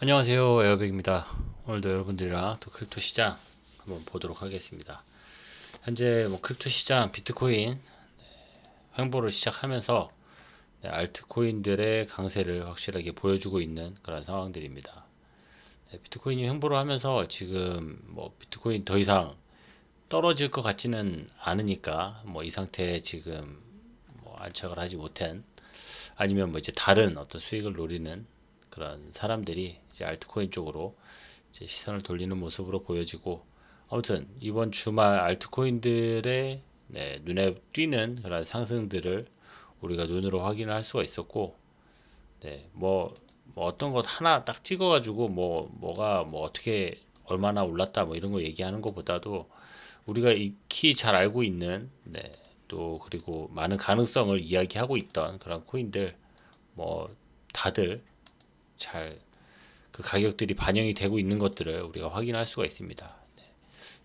안녕하세요 에어백입니다. 오늘도 여러분들이랑 또 크립토 시장 한번 보도록 하겠습니다. 현재 뭐 크립토 시장 비트코인 네, 횡보를 시작하면서 네, 알트코인들의 강세를 확실하게 보여주고 있는 그런 상황들입니다. 네, 비트코인이 횡보를 하면서 지금 뭐 비트코인 더 이상 떨어질 것 같지는 않으니까 뭐 이 상태에 지금 뭐 안착을 하지 못한 아니면 뭐 이제 다른 어떤 수익을 노리는 그런 사람들이 이제 알트코인 쪽으로 이제 시선을 돌리는 모습으로 보여지고 아무튼 이번 주말 알트코인들의 네, 눈에 띄는 그런 상승들을 우리가 눈으로 확인을 할 수가 있었고 네, 뭐, 뭐 어떤 것 하나 딱 찍어가지고 뭐 뭐가 뭐 어떻게 얼마나 올랐다 뭐 이런 거 얘기하는 것보다도 우리가 익히 잘 알고 있는 네, 또 그리고 많은 가능성을 이야기하고 있던 그런 코인들 뭐 다들 잘 그 가격들이 반영이 되고 있는 것들을 우리가 확인할 수가 있습니다. 네.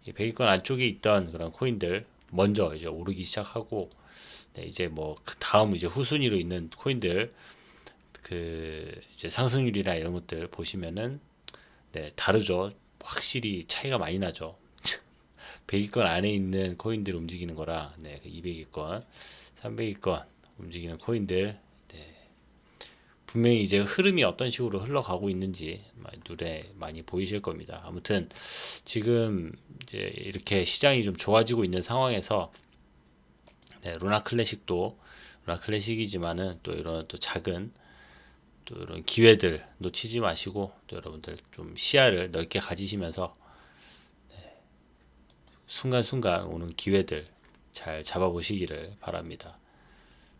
이 100위권 안쪽에 있던 그런 코인들 먼저 이제 오르기 시작하고 네, 이제 뭐 그 다음 이제 후순위로 있는 코인들 그 이제 상승률이나 이런 것들 보시면은 네, 다르죠. 확실히 차이가 많이 나죠. 100위권 안에 있는 코인들 움직이는 거라 네, 200위권, 300위권 움직이는 코인들 분명히 이제 흐름이 어떤 식으로 흘러가고 있는지 눈에 많이 보이실 겁니다. 아무튼 지금 이제 이렇게 시장이 좀 좋아지고 있는 상황에서 네, 루나 클래식도 루나 클래식이지만은 또 이런 또 작은 또 이런 기회들 놓치지 마시고 또 여러분들 좀 시야를 넓게 가지시면서 네, 순간순간 오는 기회들 잘 잡아보시기를 바랍니다.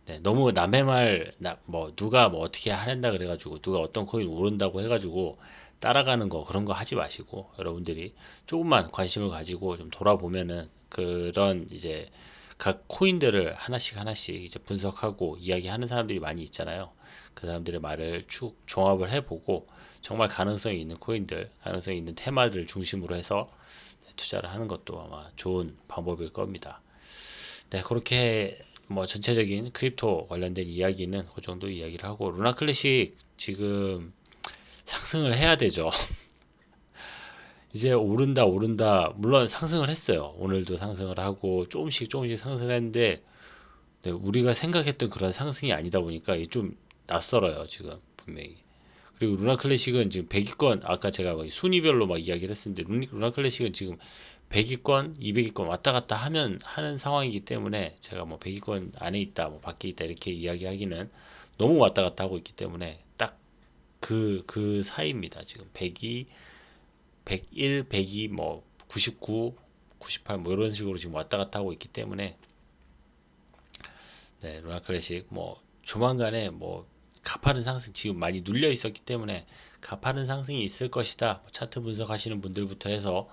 네, 너무 남의 말, 나, 뭐, 누가 뭐 어떻게 하랜다 그래가지고, 누가 어떤 코인 오른다고 해가지고, 따라가는 거, 그런 거 하지 마시고, 여러분들이 조금만 관심을 가지고 좀 돌아보면은, 그런 이제, 각 코인들을 하나씩 하나씩 이제 분석하고 이야기하는 사람들이 많이 있잖아요. 그 사람들의 말을 쭉 종합을 해보고, 정말 가능성이 있는 코인들, 가능성이 있는 테마들을 중심으로 해서 투자를 하는 것도 아마 좋은 방법일 겁니다. 네, 그렇게 뭐 전체적인 크립토 관련된 이야기는 그 정도 이야기를 하고 루나 클래식 지금 상승을 해야 되죠. 이제 오른다 오른다 물론 상승을 했어요. 오늘도 상승을 하고 조금씩 조금씩 상승을 했는데 네, 우리가 생각했던 그런 상승이 아니다 보니까 좀 낯설어요 지금 분명히. 그리고 루나 클래식은 지금 100위권 아까 제가 순위별로 막 이야기를 했었는데 루나 클래식은 지금 100위권, 200위권 왔다 갔다 하면 하는 상황이기 때문에 제가 뭐 100위권 안에 있다, 뭐 밖에 있다 이렇게 이야기하기는 너무 왔다 갔다 하고 있기 때문에 딱 그그 그 사이입니다. 지금 102, 101, 102, 뭐 99, 98 뭐 이런 식으로 지금 왔다 갔다 하고 있기 때문에 네, 루나 클래식 뭐 조만간에 뭐 가파른 상승 지금 많이 눌려 있었기 때문에 가파른 상승이 있을 것이다. 뭐 차트 분석하시는 분들부터 해서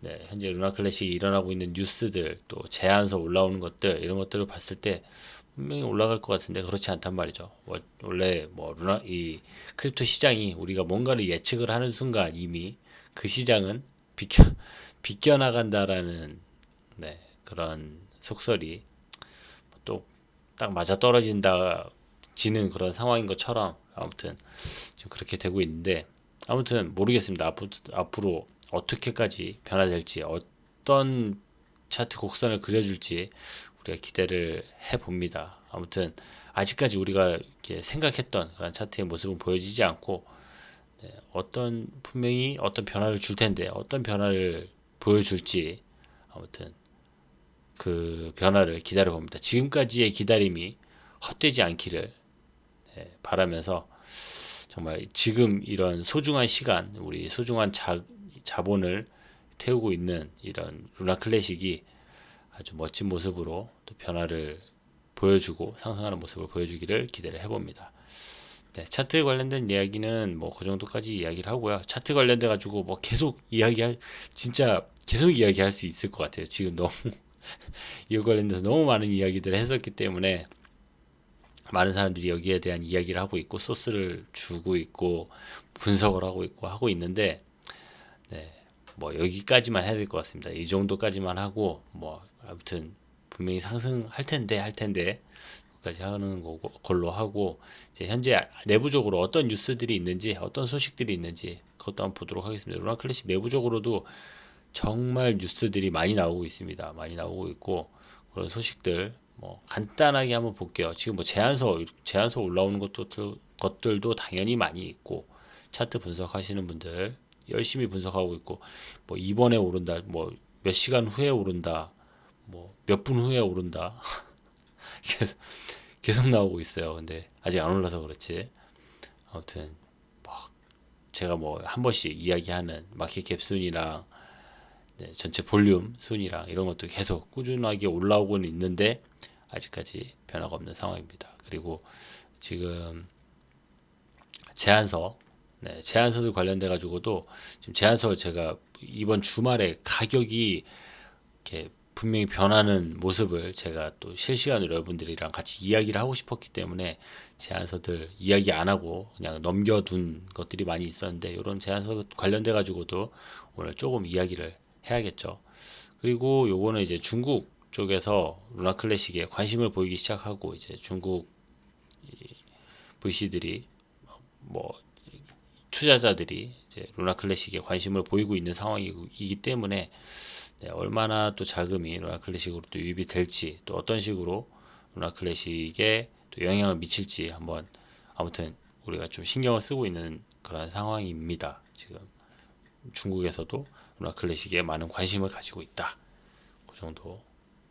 네, 현재 루나 클래식이 일어나고 있는 뉴스들 또 제안서 올라오는 것들 이런 것들을 봤을 때 분명히 올라갈 것 같은데 그렇지 않단 말이죠. 뭐, 원래 뭐 루나 이 크립토 시장이 우리가 뭔가를 예측을 하는 순간 이미 그 시장은 비껴 비껴 나간다라는 네, 그런 속설이 또 딱 맞아 떨어진다 지는 그런 상황인 것처럼 아무튼 지금 그렇게 되고 있는데 아무튼 모르겠습니다. 앞으로, 앞으로 어떻게까지 변화될지 어떤 차트 곡선을 그려줄지 우리가 기대를 해봅니다. 아무튼 아직까지 우리가 이렇게 생각했던 그런 차트의 모습은 보여지지 않고 네, 어떤 분명히 어떤 변화를 줄 텐데 어떤 변화를 보여줄지 아무튼 그 변화를 기다려 봅니다. 지금까지의 기다림이 헛되지 않기를 네, 바라면서 정말 지금 이런 소중한 시간, 우리 소중한 자, 자본을 태우고 있는 이런 루나 클래식이 아주 멋진 모습으로 또 변화를 보여주고 상승하는 모습을 보여주기를 기대를 해봅니다. 네, 차트 관련된 이야기는 뭐 그 정도까지 이야기를 하고요. 차트 관련돼 가지고 뭐 계속 이야기할 진짜 계속 이야기할 수 있을 것 같아요. 지금 너무 이거 관련돼서 너무 많은 이야기들을 했었기 때문에 많은 사람들이 여기에 대한 이야기를 하고 있고 소스를 주고 있고 분석을 하고 있고 하고 있는데 네, 뭐 여기까지만 해야 될 것 같습니다. 이 정도까지만 하고 뭐 아무튼 분명히 상승할 텐데 할 텐데 까지 하는 거고 걸로 하고 이제 현재 내부적으로 어떤 뉴스들이 있는지 어떤 소식들이 있는지 그것도 한번 보도록 하겠습니다. 루나 클래식 내부적으로도 정말 뉴스들이 많이 나오고 있습니다. 많이 나오고 있고 그런 소식들 뭐 간단하게 한번 볼게요. 지금 뭐 제안서 제안서 올라오는 것도 것들도 당연히 많이 있고 차트 분석하시는 분들 열심히 분석하고 있고 뭐 이번에 오른다 뭐 몇 시간 후에 오른다 뭐 몇 분 후에 오른다 계속, 계속 나오고 있어요. 근데 아직 안 올라서 그렇지. 아무튼 막 제가 뭐 한 번씩 이야기하는 마켓캡 순이랑 네, 전체 볼륨 순이랑 이런 것도 계속 꾸준하게 올라오고는 있는데 아직까지 변화가 없는 상황입니다. 그리고 지금 제안서 네, 제안서들 관련돼 가지고도 지금 제안서 제가 이번 주말에 가격이 이렇게 분명히 변하는 모습을 제가 또 실시간으로 여러분들이랑 같이 이야기를 하고 싶었기 때문에 제안서들 이야기 안 하고 그냥 넘겨둔 것들이 많이 있었는데 이런 제안서 관련돼 가지고도 오늘 조금 이야기를 해야겠죠. 그리고 요거는 이제 중국 쪽에서 루나 클래식에 관심을 보이기 시작하고 이제 중국 VC들이 뭐 투자자들이 이제 루나 클래식에 관심을 보이고 있는 상황이기 때문에 네, 얼마나 또 자금이 루나 클래식으로 또 유입이 될지 또 어떤 식으로 루나 클래식에 또 영향을 미칠지 한번 아무튼 우리가 좀 신경을 쓰고 있는 그런 상황입니다. 지금 중국에서도 루나 클래식에 많은 관심을 가지고 있다. 그 정도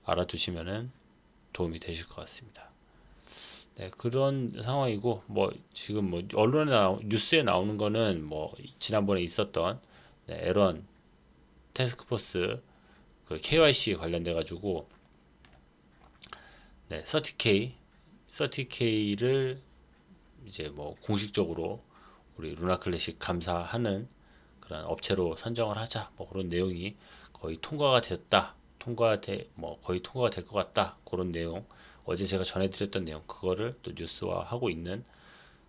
알아두시면은 도움이 되실 것 같습니다. 네, 그런 상황이고 뭐 지금 뭐 언론에 나 뉴스에 나오는 거는 뭐 지난번에 있었던 네, 에런 테스크포스 그 KYC 관련돼 가지고 네, 30K 30K를 이제 뭐 공식적으로 우리 루나 클래식 감사하는 그런 업체로 선정을 하자 뭐 그런 내용이 거의 통과가 됐다. 통과돼 뭐 거의 통과가 될 것 같다. 그런 내용 어제 제가 전해드렸던 내용 그거를 또 뉴스화 하고 있는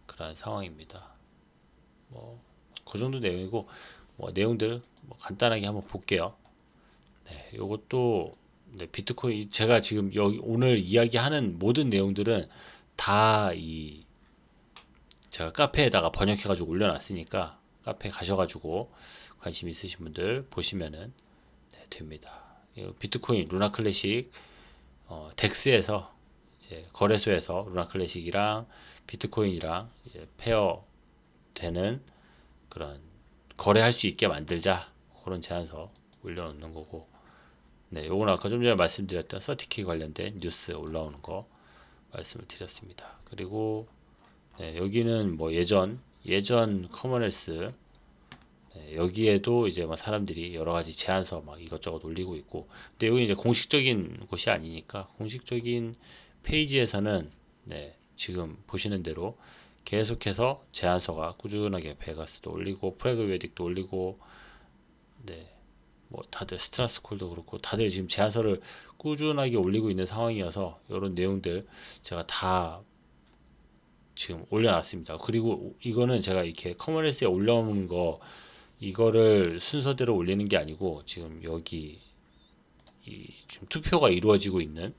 그런 상황입니다. 뭐 그 정도 내용이고 뭐 내용들 뭐 간단하게 한번 볼게요. 네, 요것도 네, 비트코인 제가 지금 여기 오늘 이야기하는 모든 내용들은 다 이 제가 카페에다가 번역해 가지고 올려놨으니까 카페 가셔가지고 관심 있으신 분들 보시면은 네, 됩니다. 비트코인 루나 클래식 어, 덱스에서 이제 거래소에서 루나 클래식이랑 비트코인이랑 페어 되는 그런 거래할 수 있게 만들자. 그런 제안서 올려놓는 거고. 네 요건 아까 좀 전에 말씀드렸던 서티키 관련된 뉴스 올라오는 거 말씀을 드렸습니다. 그리고 네, 여기는 뭐 예전 예전 커머널스. 네, 여기에도 이제 막 사람들이 여러 가지 제안서 막 이것저것 올리고 있고. 근데 여기 이제 공식적인 곳이 아니니까 공식적인 페이지에서는 네, 지금 보시는 대로 계속해서 제안서가 꾸준하게 베가스도 올리고 프레그웨딕도 올리고 네. 뭐 다들 스트라스콜도 그렇고 다들 지금 제안서를 꾸준하게 올리고 있는 상황이어서 이런 내용들 제가 다 지금 올려놨습니다. 그리고 이거는 제가 이렇게 커머니스에 올려오는 거 이거를 순서대로 올리는 게 아니고 지금 여기 이 지금 투표가 이루어지고 있는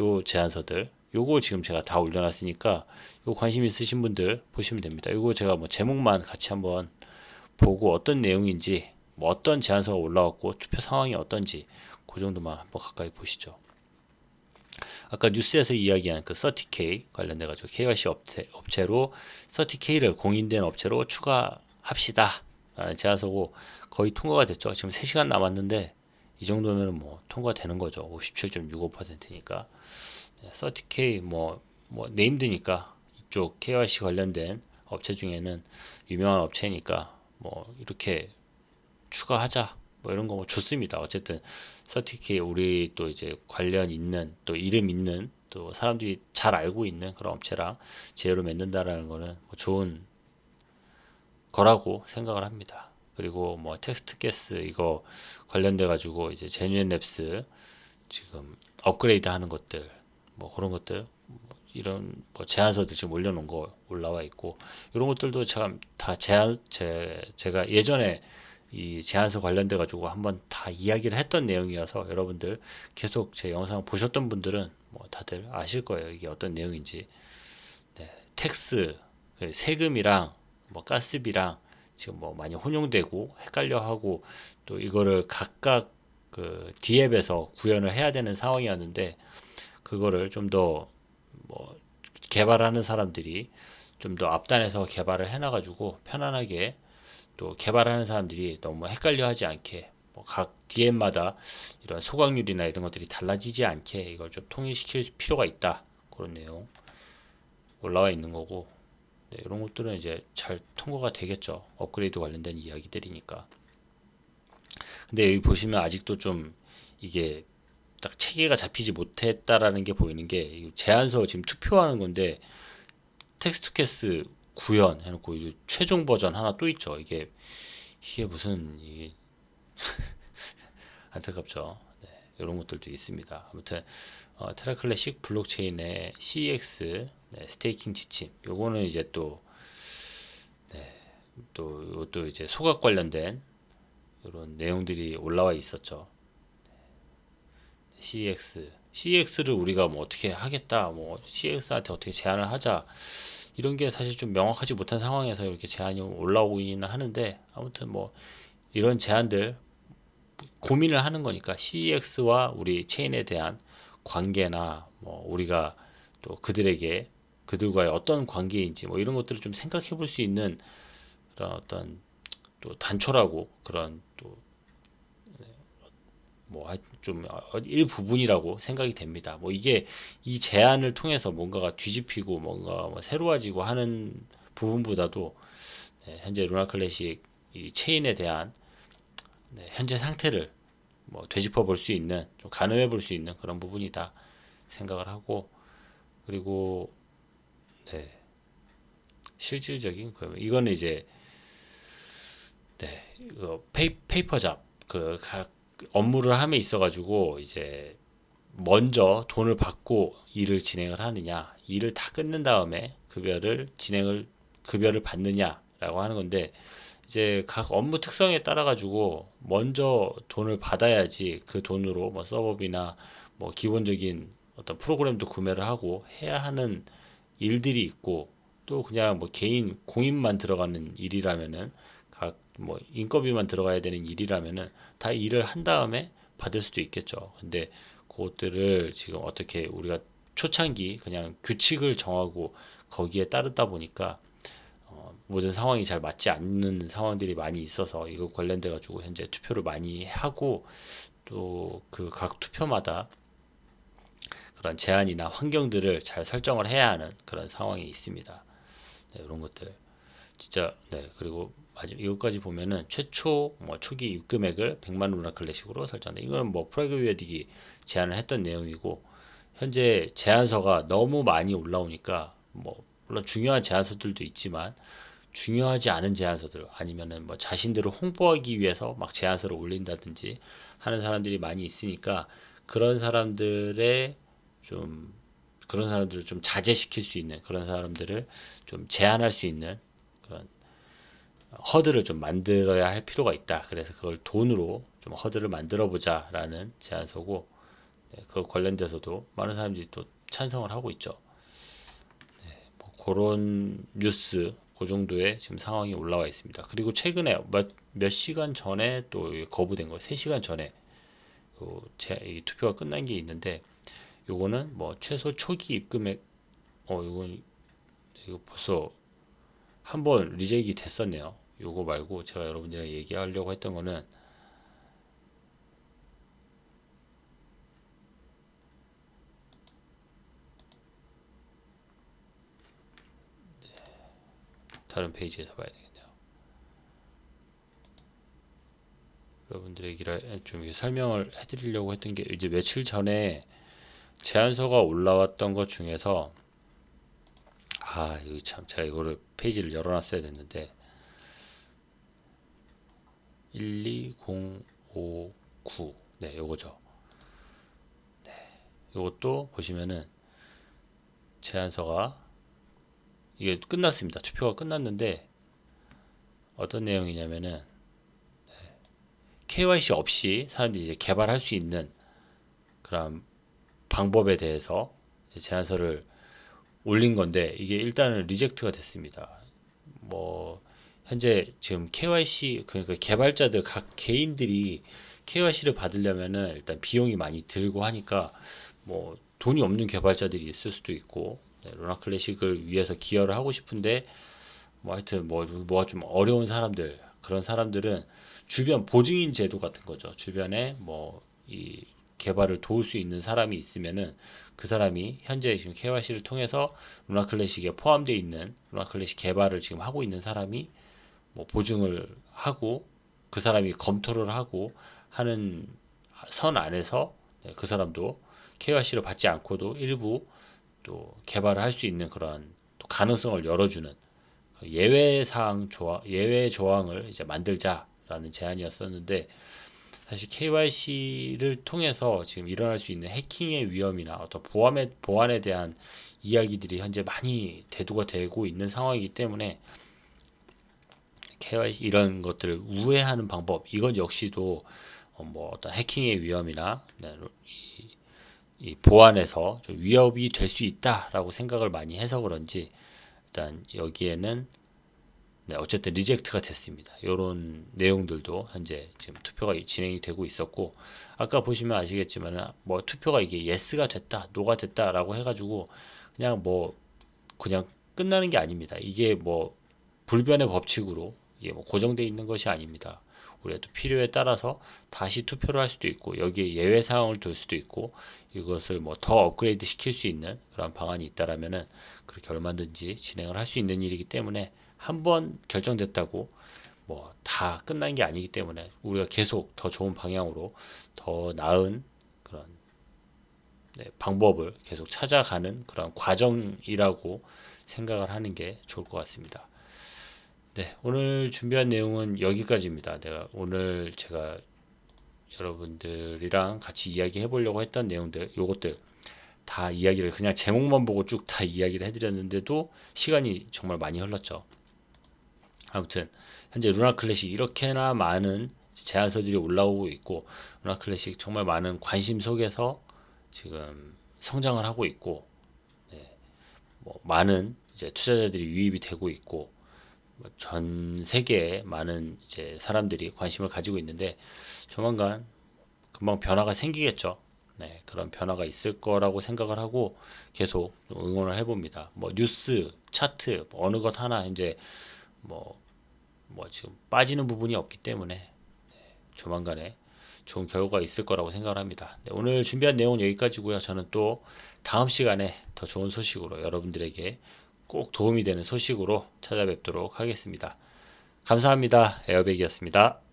요 제안서들 요거 지금 제가 다 올려놨으니까 요 관심 있으신 분들 보시면 됩니다. 요거 제가 뭐 제목만 같이 한번 보고 어떤 내용인지 뭐 어떤 제안서가 올라왔고 투표 상황이 어떤지 그 정도만 한번 가까이 보시죠. 아까 뉴스에서 이야기한 그 30K 관련돼 가지고 KYC 업체, 업체로 30K를 공인된 업체로 추가합시다. 제안서고 거의 통과가 됐죠. 지금 3시간 남았는데 이 정도면 뭐 통과되는 거죠. 57.65%니까. 30K 뭐, 뭐 네임드니까 이쪽 KYC 관련된 업체 중에는 유명한 업체니까 뭐 이렇게 추가하자 뭐 이런 거 뭐 좋습니다. 어쨌든 30K 우리 또 이제 관련 있는 또 이름 있는 또 사람들이 잘 알고 있는 그런 업체랑 제휴를 맺는다라는 거는 뭐 좋은 거라고 생각을 합니다. 그리고 뭐 텍스트 게스 이거 관련돼 가지고 이제 제뉴엔 랩스 지금 업그레이드 하는 것들 뭐 그런 것들 뭐 이런 뭐 제안서들 지금 올려놓은 거 올라와 있고 이런 것들도 참 다 제안 제 제가 예전에 이 제안서 관련돼 가지고 한번 다 이야기를 했던 내용이어서 여러분들 계속 제 영상 보셨던 분들은 뭐 다들 아실 거예요. 이게 어떤 내용인지. 네, 텍스 그 세금이랑 뭐 가스비랑 지금 뭐 많이 혼용되고 헷갈려하고 또 이거를 각각 그 디앱에서 구현을 해야 되는 상황이었는데 그거를 좀 더 뭐 개발하는 사람들이 좀 더 앞단에서 개발을 해놔가지고 편안하게 또 개발하는 사람들이 너무 헷갈려하지 않게 뭐 각 DM마다 이런 소각률이나 이런 것들이 달라지지 않게 이걸 좀 통일시킬 필요가 있다. 그런 내용 올라와 있는 거고 네, 이런 것들은 이제 잘 통과가 되겠죠 업그레이드 관련된 이야기들이니까 근데 여기 보시면 아직도 좀 이게 딱 체계가 잡히지 못했다라는 게 보이는 게 제안서 지금 투표하는 건데 텍스트 캐스 구현 해놓고 최종 버전 하나 또 있죠. 이게 이게 무슨 이게 안타깝죠. 네, 이런 것들도 있습니다. 아무튼 어, 테라 클래식 블록체인의 CX 네, 스테이킹 지침. 요거는 이제 또 네, 또 이것도 이제 소각 관련된 이런 내용들이 올라와 있었죠. CX, CX를 우리가 뭐 어떻게 하겠다, 뭐 CX한테 어떻게 제안을 하자 이런 게 사실 좀 명확하지 못한 상황에서 이렇게 제안이 올라오기는 하는데 아무튼 뭐 이런 제안들 고민을 하는 거니까 CEX와 우리 체인에 대한 관계나 뭐 우리가 또 그들에게 그들과의 어떤 관계인지 뭐 이런 것들을 좀 생각해 볼 수 있는 그런 어떤 또 단초라고 그런 또 뭐좀 일부분이라고 생각이 됩니다. 뭐 이게 이 제안을 통해서 뭔가가 뒤집히고 뭔가 뭐 새로워지고 하는 부분보다도 네, 현재 루나 클래식 이 체인에 대한 네, 현재 상태를 뭐 되짚어 볼 수 있는 좀 가늠해 볼 수 있는 그런 부분이다 생각을 하고 그리고 네 실질적인 그 이거는 이제 네 이거 페이, 페이퍼 잡 그각 업무를 함에 있어 가지고 이제 먼저 돈을 받고 일을 진행을 하느냐, 일을 다 끝낸 다음에 급여를 진행을 급여를 받느냐라고 하는 건데 이제 각 업무 특성에 따라 가지고 먼저 돈을 받아야지 그 돈으로 뭐 서버비나 뭐 기본적인 어떤 프로그램도 구매를 하고 해야 하는 일들이 있고 또 그냥 뭐 개인 공인만 들어가는 일이라면은 뭐 인건비만 들어가야 되는 일이라면은 다 일을 한 다음에 받을 수도 있겠죠. 근데 그것들을 지금 어떻게 우리가 초창기 그냥 규칙을 정하고 거기에 따르다 보니까 어, 모든 상황이 잘 맞지 않는 상황들이 많이 있어서 이거 관련돼 가지고 현재 투표를 많이 하고 또 그 각 투표마다 그런 제한이나 환경들을 잘 설정을 해야 하는 그런 상황이 있습니다. 네, 이런 것들 진짜 네 그리고 마지막 이것까지 보면은 최초 뭐 초기 입금액을 100만 루나 클래식으로 설정한다. 이건 뭐 프라그 위에딕이 제안을 했던 내용이고 현재 제안서가 너무 많이 올라오니까 뭐 물론 중요한 제안서들도 있지만 중요하지 않은 제안서들 아니면은 뭐 자신들을 홍보하기 위해서 막 제안서를 올린다든지 하는 사람들이 많이 있으니까 그런 사람들의 좀 그런 사람들을 좀 자제시킬 수 있는 그런 사람들을 좀 제한할 수 있는 그런 허드를 좀 만들어야 할 필요가 있다. 그래서 그걸 돈으로 좀 허드를 만들어 보자라는 제안서고 네, 그 관련돼서도 많은 사람들이 또 찬성을 하고 있죠. 네, 뭐 그런 뉴스 그 정도의 지금 상황이 올라와 있습니다. 그리고 최근에 몇, 몇 시간 전에 또 거부된 거, 3시간 전에 요 제, 이 투표가 끝난 게 있는데 요거는 뭐 최소 초기 입금액 어 이건 이거 벌써 한 번 리젝이 됐었네요. 요거 말고 제가 여러분들이랑 얘기하려고 했던 거는 네, 다른 페이지에서 봐야 되겠네요. 여러분들에게 좀 설명을 해드리려고 했던 게 이제 며칠 전에 제안서가 올라왔던 것 중에서 아 이거 참 제가 이거를 페이지를 열어놨어야 됐는데 12059 네, 요거죠. 네. 요것도 보시면은 제안서가 이게 끝났습니다. 투표가 끝났는데 어떤 내용이냐면은 네. KYC 없이 사람들이 이제 개발할 수 있는 그런 방법에 대해서 제안서를 올린 건데 이게 일단은 리젝트가 됐습니다. 뭐 현재 지금 KYC 그러니까 개발자들 각 개인들이 KYC를 받으려면은 일단 비용이 많이 들고 하니까 뭐 돈이 없는 개발자들이 있을 수도 있고 네, 루나 클래식을 위해서 기여를 하고 싶은데 뭐 하여튼 뭐 뭐가 좀 어려운 사람들 그런 사람들은 주변 보증인 제도 같은 거죠. 주변에 뭐 이 개발을 도울 수 있는 사람이 있으면은 그 사람이 현재 지금 KYC를 통해서 루나 클래식에 포함되어 있는 루나 클래식 개발을 지금 하고 있는 사람이 뭐 보증을 하고 그 사람이 검토를 하고 하는 선 안에서 네, 그 사람도 KYC를 받지 않고도 일부 또 개발을 할 수 있는 그런 또 가능성을 열어주는 그 예외 사항 조항 예외 조항을 이제 만들자라는 제안이었었는데 사실 KYC를 통해서 지금 일어날 수 있는 해킹의 위험이나 어떤 보안에 보안에 대한 이야기들이 현재 많이 대두가 되고 있는 상황이기 때문에 KYC 이런 것들을 우회하는 방법 이건 역시도 어, 뭐 어떤 해킹의 위험이나 네, 이, 이 보안에서 좀 위협이 될 수 있다라고 생각을 많이 해서 그런지 일단 여기에는 네, 어쨌든 리젝트가 됐습니다. 이런 내용들도 현재 지금 투표가 진행이 되고 있었고 아까 보시면 아시겠지만 뭐 투표가 이게 예스가 됐다, 노가 됐다라고 해가지고 그냥 뭐 그냥 끝나는 게 아닙니다. 이게 뭐 불변의 법칙으로 이게 뭐 고정되어 있는 것이 아닙니다. 우리가 또 필요에 따라서 다시 투표를 할 수도 있고 여기에 예외 사항을 둘 수도 있고 이것을 뭐 더 업그레이드 시킬 수 있는 그런 방안이 있다라면은 그렇게 얼마든지 진행을 할 수 있는 일이기 때문에 한 번 결정됐다고 뭐 다 끝난 게 아니기 때문에 우리가 계속 더 좋은 방향으로 더 나은 그런 네, 방법을 계속 찾아가는 그런 과정이라고 생각을 하는 게 좋을 것 같습니다. 네, 오늘 준비한 내용은 여기까지입니다. 내가 오늘 제가 여러분들이랑 같이 이야기해 보려고 했던 내용들, 요것들 다 이야기를 그냥 제목만 보고 쭉 다 이야기를 해드렸는데도 시간이 정말 많이 흘렀죠. 아무튼 현재 루나 클래식 이렇게나 많은 제안서들이 올라오고 있고 루나 클래식 정말 많은 관심 속에서 지금 성장을 하고 있고 네, 뭐 많은 이제 투자자들이 유입이 되고 있고 뭐전 세계에 많은 이제 사람들이 관심을 가지고 있는데 조만간 금방 변화가 생기겠죠. 네, 그런 변화가 있을 거라고 생각을 하고 계속 응원을 해봅니다. 뭐 뉴스, 차트 뭐 어느 것 하나 이제 뭐, 뭐 지금 빠지는 부분이 없기 때문에 네, 조만간에 좋은 결과가 있을 거라고 생각을 합니다. 네, 오늘 준비한 내용은 여기까지고요. 저는 또 다음 시간에 더 좋은 소식으로 여러분들에게 꼭 도움이 되는 소식으로 찾아뵙도록 하겠습니다. 감사합니다. 에어백이었습니다.